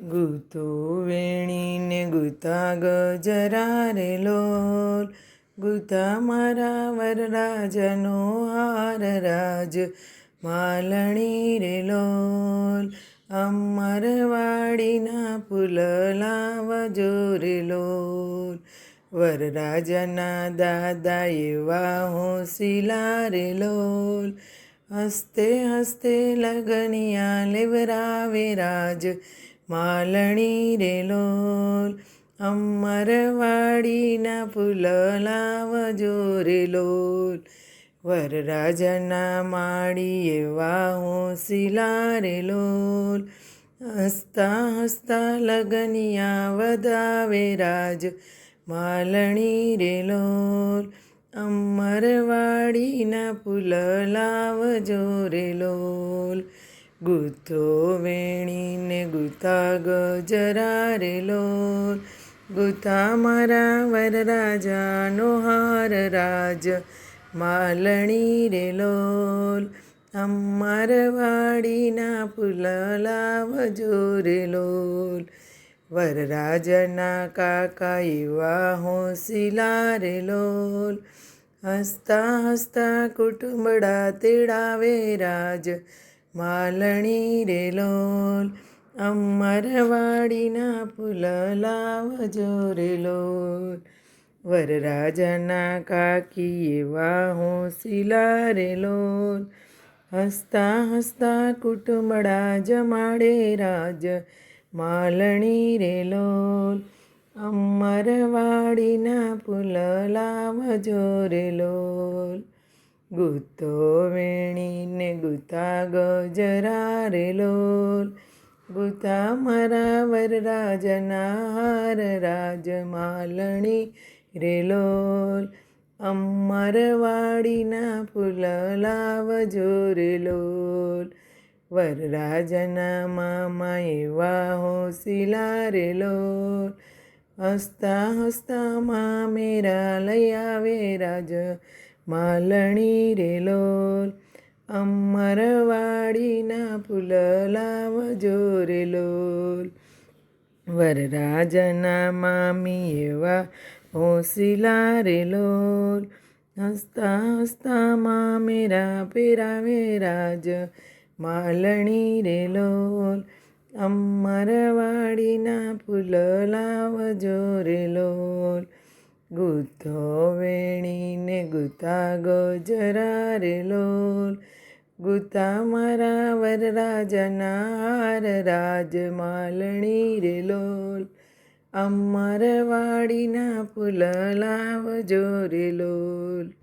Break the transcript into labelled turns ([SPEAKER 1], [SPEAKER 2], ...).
[SPEAKER 1] ગુતો વેણીને ગુતા ગજરા રે લોલ. ગુતા મારા વરરાજનો હાર રાજ માલણી રે લોલ. અમરવાડીના ફૂલ લાવજો રે લોલ. વરરાજના દાદા એવા હોશિલા રે લોલ. હસ્તે હસ્તે લગનિયા લેવરાવે રાજ માલણી રે લોલ, અમરવાડીના ફૂલ લાવજો રે લોલ. વરરાજાના માળી એવા હોશિલા રે લોલ. હસતા હસતા લગનિયા વધાવે રાજ, માલણી રે લોલ. અમરવાડીના ફૂલ લાવજો રે લોલ. ગુથો વેણીને ગુતા ગજરા રે લોલ ગુતા મારા વરરાજાનો હાર રાજ માલણી રે લોલ અમરવાડીના ફૂલ લાવજો રે લોલ વરરાજના કાકા એવા હોશિલા રે લોલ હસતા હસતા કુટુંબડા તેડાવે રાજ માલણી રે લોલ અમરવાડીના ફૂલ લાવજો રે લોલ વરરાજાના કાકી એવા હોશિલા રે લોલ હસતા હસતા કુટુંબડા જમાડે રાજ માલણી રે લોલ અમરવાડીના ફૂલ લાવજો રે લોલ ગુતો વેણીને ગુતા ગજરા રે લોલ ગુતા મારા વરરાજના હાર રાજ માલણી રેલોલ અમરવાડીના ફૂલ લાવજો રે લોલ. વરરાજના મામા એવા હોશિલા રે લોલ. હસતા હસતા મામેરા લઈ આવે રાજ માલણી રે લોલ. અમરવાડીના ફૂલ લાવજો રે લોલ વરરાજના મામી એવા હોશિલા રે લોલ હસતા હસતા મામેરા પેરાવે રાજ માલણી રે લોલ અમરવાડીના ફૂલ લાવજો રે લોલ ગુથો વેણીને ગુતા ગજરા લોલ. ગુતા મારા વરરાજના હાર રાજ માલણી રે લોલ અમરવાડીના ફૂલ લાવજો રે લોલ.